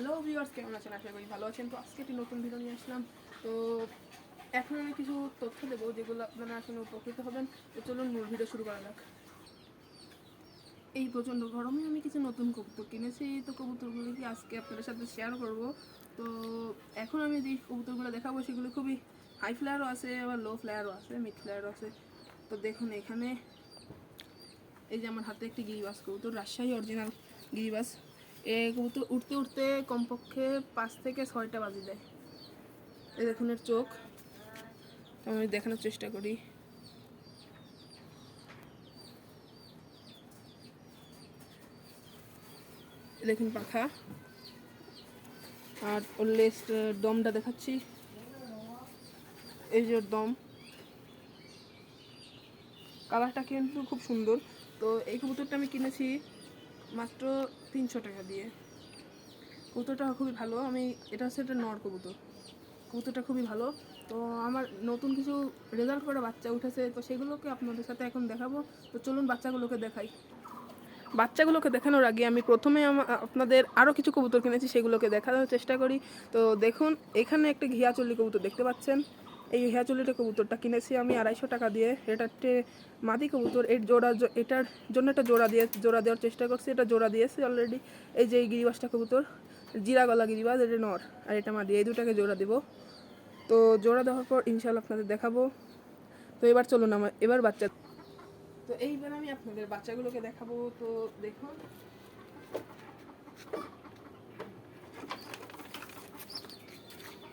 Hello viewers কেমন আছেন? আশা করি ভালো আছেন। তো আজকে একটি নতুন ভিডিও নিয়ে আসলাম। তো এখন আমি কিছু তথ্য দেবো যেগুলো আপনারা আসলে উপকৃত হবেন। তো চলুন মূল ভিডিও শুরু করা যাক। এই প্রচণ্ড গরমে আমি কিছু নতুন কবুতর কিনেছি। তো কবুতরগুলো কি আজকে আপনাদের সাথে শেয়ার করব? তো এখন আমি যে কবুতরগুলো দেখাবো, সেগুলো খুবই হাই ফ্লেয়ারও আছে, আবার লো ফ্লেয়ারও আছে মিড ফ্লেয়ারও আছে। তো দেখুন এখানে, এই যে আমার হাতে একটি গিরিবাস কবুতর, রাজশাহী অরিজিনাল গিরিবাস। কবুতর উঠতে উঠতে কমপক্ষে পাঁচ থেকে ছয়টা বাজি দেয়। এই দেখুন এর চোখ। আমি দেখানোর চেষ্টা করি। দেখুন পাখা। আর ওর লেস্ট দমটা দেখাচ্ছি। এই যে ওর দম। কালারটা কিন্তু খুব সুন্দর। তো এই কবুতরটা আমি কিনেছি মাত্র তিনশো টাকা দিয়ে। কবুতরটা খুবই ভালো। আমি, এটা হচ্ছে একটা নর কবুতর। কবুতরটা খুবই ভালো। তো আমার নতুন কিছু রেজাল্ট করে বাচ্চা উঠেছে, তো সেগুলোকে আপনাদের সাথে এখন দেখাবো। তো চলুন বাচ্চাগুলোকে দেখাই। বাচ্চাগুলোকে দেখানোর আগে আমি প্রথমে আপনাদের আরও কিছু কবুতর কিনেছি, সেগুলোকে দেখানোর চেষ্টা করি। তো দেখুন, এখানে একটা ঘিয়াচল্লি কবুতর দেখতে পাচ্ছেন। এই ঘিয়াচল্লিটা কবুতরটা কিনেছি আমি আড়াইশো টাকা দিয়ে। এটা মাদি কবুতর। এর জোড়া এটার জন্য একটা জোড়া দিয়ে জোড়া দেওয়ার চেষ্টা করছি। এটা জোড়া দিয়েছি অলরেডি এই যে এই গিরিবাসটা কবুতর, জিরা গলা গিরিবাস এটা নর। আর এটা মাদি। এই দুটাকে জোড়া দেবো। তো জোড়া দেওয়ার পর ইনশাল্লাহ আপনাদের দেখাবো। তো এবার চলুন আমার এবার বাচ্চা তো এইবার আমি আপনাদের বাচ্চাগুলোকে দেখাবো। তো দেখুন।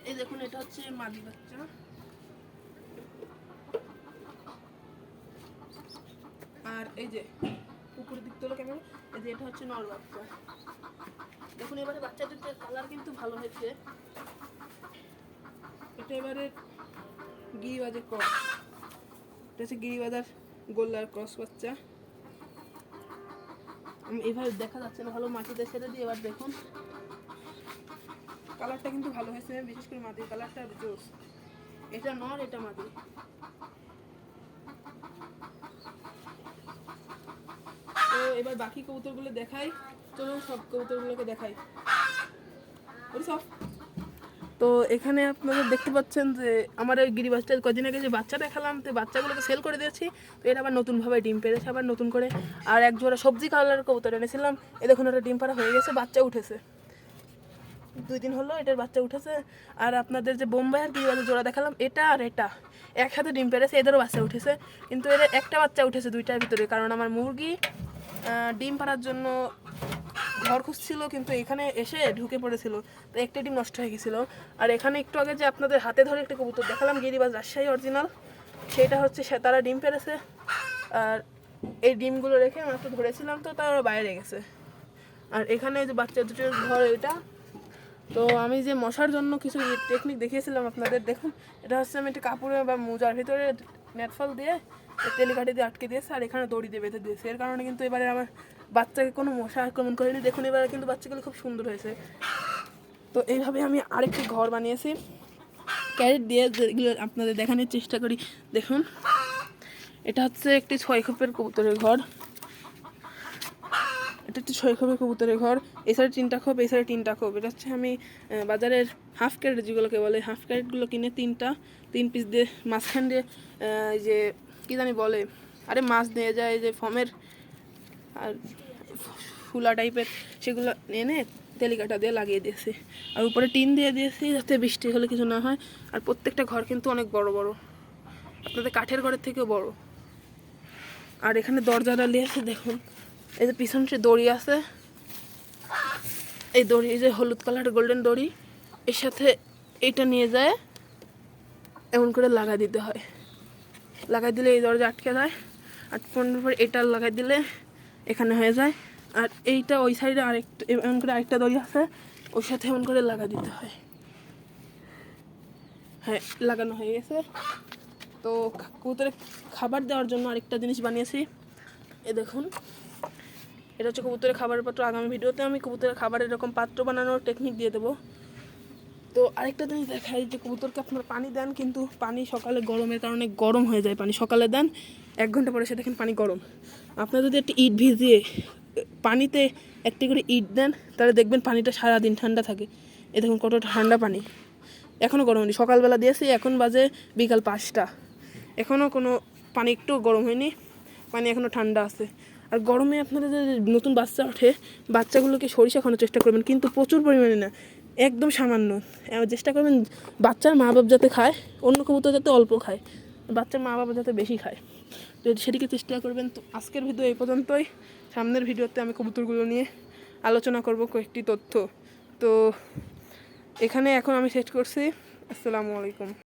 এই দেখুন, এটা হচ্ছে মাদি বাচ্চা আর এই যে, উপরের দিক তোলো কেমন এই যে, এটা হচ্ছে নর বাচ্চা। দেখুন, এবারে বাচ্চা দুটোর কালার কিন্তু ভালো হয়েছে। এটা এবারে গিরিবাজের ক্রস এটা হচ্ছে গিরিবাজার গোল্লার ক্রস বাচ্চা। এভাবে দেখা যাচ্ছে না, ভালো মাটিতে ছেড়ে দিয়ে এবার দেখুন। কালারটা কিন্তু ভালো হয়েছে, বিশেষ করে মাটির কালারটা জোস। এটা নর, এটা মাটি। এবার বাকি কবুতরগুলো দেখাই। চলুন সব কবুতরগুলোকে দেখাই। সব। তো এখানে আপনারা দেখতে পাচ্ছেন যে আমার ওই গিরিবাসটার কদিন আগে যে বাচ্চা দেখালাম, তো বাচ্চাগুলোকে সেল করে দিয়েছি। তো এটা আবার নতুনভাবে ডিম পেরেছে, আবার নতুন করে। আর এক জোড়া সবজি কালারের কবুতর এনেছিলাম। এ দেখুন, ওটা ডিম পাড়া হয়ে গেছে, বাচ্চা উঠেছে। দুই দিন হলো এটার বাচ্চা উঠেছে। আর আপনাদের যে বোম্বাইয়ের গিরিবাসের জোড়া দেখালাম, এটা আর এটা। একসাথে ডিম পেরেছে, এদেরও বাচ্চা উঠেছে। কিন্তু এদের একটা বাচ্চা উঠেছে দুইটার ভিতরে, কারণ আমার মুরগি ডিম পাড়ার জন্য ঘর খুঁজছিল, কিন্তু এখানে এসে ঢুকে পড়েছিল। তো একটা ডিম নষ্ট হয়ে গেছিল। আর এখানে একটু আগে যে আপনাদের হাতে ধরে একটা কবুতর দেখালাম, গিরিবাজ রাজশাহী অরিজিনাল সেটা হচ্ছে সে তারা ডিম পেরেছে আর এই ডিমগুলো রেখে মাত্র ধরেছিলাম, তো তারা বাইরে গেছে। আর এখানে যে বাচ্চা দুটোর ঘর, এটা তো আমি যে মশার জন্য কিছু টেকনিক দেখিয়েছিলাম আপনাদের, দেখুন, এটা হচ্ছে আমি একটা কাপড়ে বা মোজার ভিতরে নেটফল দিয়ে তেলিকাঠি দিয়ে আটকে দিয়েছে আর এখানে দড়ি দিয়ে বেঁধে দিয়েছে। এর কারণে কিন্তু এবারে আমার বাচ্চাকে কোনো মশা আক্রমণ করেনি। দেখুন, এবারে কিন্তু বাচ্চাগুলো খুব সুন্দর হয়েছে। তো এইভাবে আমি আরেকটি ঘর বানিয়েছি। ক্যারেট দিয়ে যেগুলো আপনাদের দেখানোর চেষ্টা করি, দেখুন। এটা হচ্ছে একটি ছয় খোপের কবুতরের ঘর। এটা হচ্ছে ছয় খোপের কবুতরের ঘর। সাইডে তিনটা খোপ সাইডে তিনটা খোপ। এটা হচ্ছে আমি বাজারের হাফ ক্যারেট যেগুলোকে বলে হাফ ক্যারেটগুলো কিনে তিনটা, তিন পিস দিয়ে মাঝখান দিয়ে যে, কী জানি বলে, আরে মাছ নিয়ে যায় যে ফমের, আর ফুলা টাইপের সেগুলো এনে তেলিকাটা দিয়ে লাগিয়ে দিয়েছি। আর উপরে টিন দিয়ে দিয়েছি যাতে বৃষ্টি হলে কিছু না হয়। আর প্রত্যেকটা ঘর কিন্তু অনেক বড় বড়। আপনাদের কাঠের ঘরের থেকেও বড়। আর এখানে দরজাটা আছে, দেখুন। এই যে পিছনে দড়ি আছে, এই দড়ি, এই যে হলুদ কালার গোল্ডেন দড়ি, এর সাথে এইটা নিয়ে যায়, এমন করে লাগা দিতে হয়। লাগাই দিলে এই দরজা আটকে যায় আর পনেরো পর এটা লাগাই দিলে এখানে হয়ে যায়। আর এইটা ওই সাইডে আরেকটা, এমন করে আরেকটা দড়ি আছে, ওর সাথে এমন করে লাগা দিতে হয়। হ্যাঁ লাগানো হয়ে গেছে। তো কবুতরে খাবার দেওয়ার জন্য আরেকটা জিনিস বানিয়েছি। এ দেখুন। এটা হচ্ছে কবুতরের খাবারের পাত্র। আগামী ভিডিওতে আমি কবুতরের খাবারের এরকম পাত্র বানানোর টেকনিক দিয়ে দেবো। তো আরেকটা জিনিস দেখাই যে কবুতরকে আপনারা পানি দেন, কিন্তু পানি সকালে গরমের কারণে গরম হয়ে যায় পানি। সকালে দেন, এক ঘণ্টা পরে সে দেখেন পানি গরম। আপনারা যদি একটা ইট ভিজিয়ে, পানিতে একটি করে ইট দেন, তাহলে দেখবেন পানিটা সারাদিন ঠান্ডা থাকে। এ দেখুন কত ঠান্ডা পানি। এখনও গরম হয়নি। সকালবেলা দিয়েছি, এখন বাজে বিকাল পাঁচটা। এখনও কোনো পানি একটু গরম হয়নি। পানি এখনও ঠান্ডা আছে। আর গরমে আপনারা যে নতুন বাচ্চা ওঠে, বাচ্চাগুলোকে সরিষা খাওয়ানোর চেষ্টা করবেন, কিন্তু প্রচুর পরিমাণে না, একদম সামান্য। চেষ্টা করবেন বাচ্চার মা বাপ যাতে খায়, অন্য কবুতর যাতে অল্প খায়, বাচ্চার মা বাবা যাতে বেশি খায়। তো সেদিকে চেষ্টা করবেন। তো আজকের ভিডিও এই পর্যন্তই। সামনের ভিডিওতে আমি কবুতরগুলো নিয়ে আলোচনা করব কয়েকটি তথ্য। তো এখানে এখন আমি শেষ করছি। আসসালামু আলাইকুম।